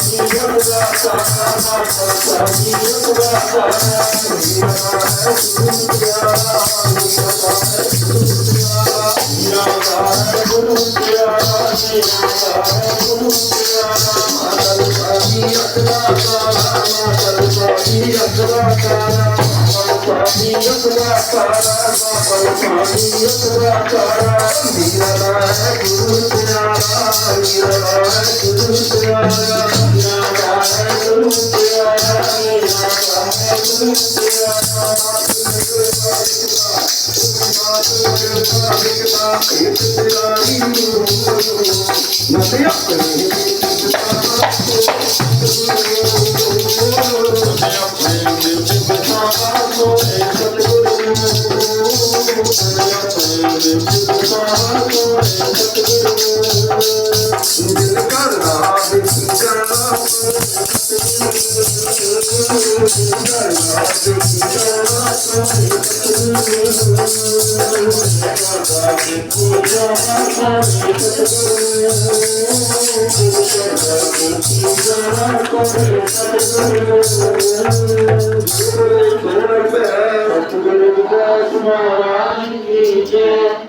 Thank you. Nothing up to me. Thank you. Yeah.